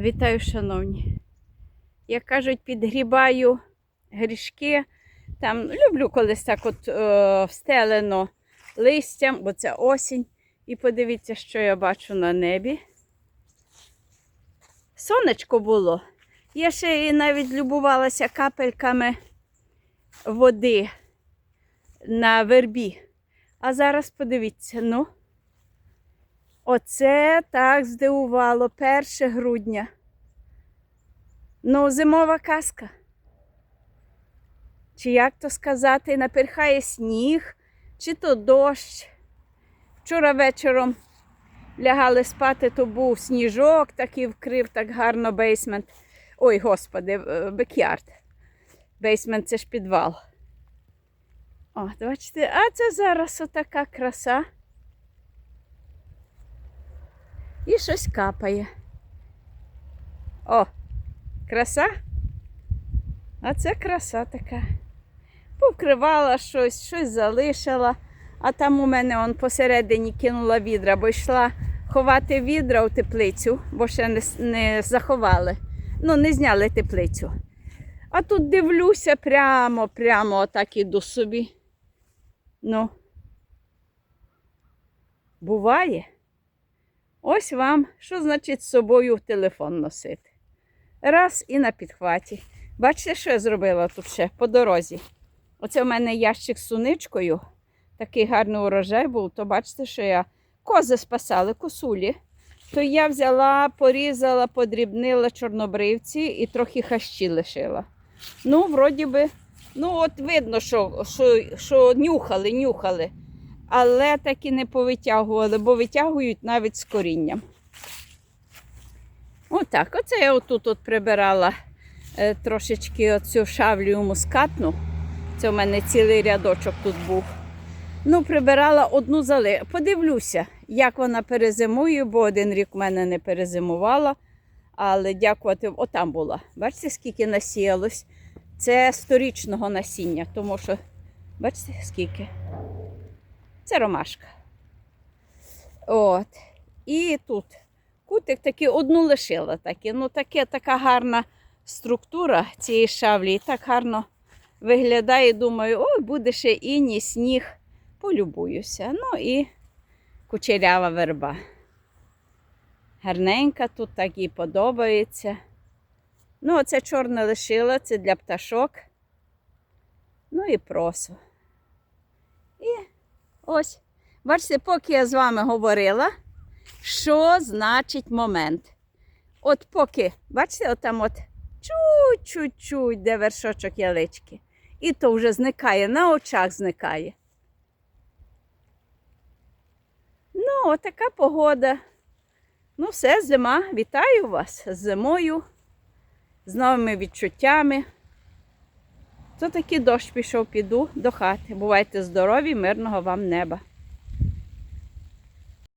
Вітаю, шановні. Як кажуть, підгрібаю грішки. Там люблю колись так от е, встелено листям, бо це осінь. І подивіться, що я бачу на небі. Сонечко було. Я ще і навіть любувалася капельками води на вербі. А зараз подивіться, ну. Оце так здивувало 1 грудня. Ну, зимова казка. Чи як то сказати, наперхає сніг, чи то дощ. Вчора вечором лягали спати, то був сніжок, такий вкрив так гарно бейсмент. Ой, господи, е, бекярд. Бейсмент це ж підвал. О, бачите, а це зараз отака краса. І щось капає. О, краса. А це краса така. Повкривала щось, щось залишила, а там у мене он посередині кинула відра, бо йшла ховати відра у теплицю, бо ще не, не заховали. Ну, не зняли теплицю. А тут дивлюся прямо, прямо отак іду собі. Ну, буває. Ось вам, що значить з собою телефон носити. Раз і на підхваті. Бачите, що я зробила тут ще по дорозі? Оце в мене ящик з суничкою. Такий гарний урожай був, то бачите, що я кози спасали, косулі. То я взяла, порізала, подрібнила чорнобривці і трохи хащі лишила. Ну, вроді би, ну от видно, що, що, що нюхали, нюхали але так і не повитягували, бо витягують навіть з корінням. Отак, оце я отут от прибирала е, трошечки оцю шавлію мускатну. Це у мене цілий рядочок тут був. Ну, прибирала одну зали. Подивлюся, як вона перезимує, бо один рік в мене не перезимувала. Але дякувати, отам була. Бачите, скільки насіялось? Це сторічного насіння, тому що, бачите, скільки? Це ромашка. От. І тут кутик такий одну лишила. Такі. Ну, таке, така гарна структура цієї шавлі. І так гарно виглядає. Думаю, ой, буде ще іній, сніг. Полюбуюся. Ну і кучерява верба. Гарненька тут так їй подобається. Ну, оце чорне лишила, це для пташок. Ну і просо. Ось, бачите, поки я з вами говорила, що значить момент. От поки, бачите, отам от чуть-чуть, де вершочок ялички. І то вже зникає, на очах зникає. Ну, отака погода. Ну, все, зима. Вітаю вас з зимою, з новими відчуттями. То таки дощ пішов, піду до хати. Бувайте здорові, мирного вам неба.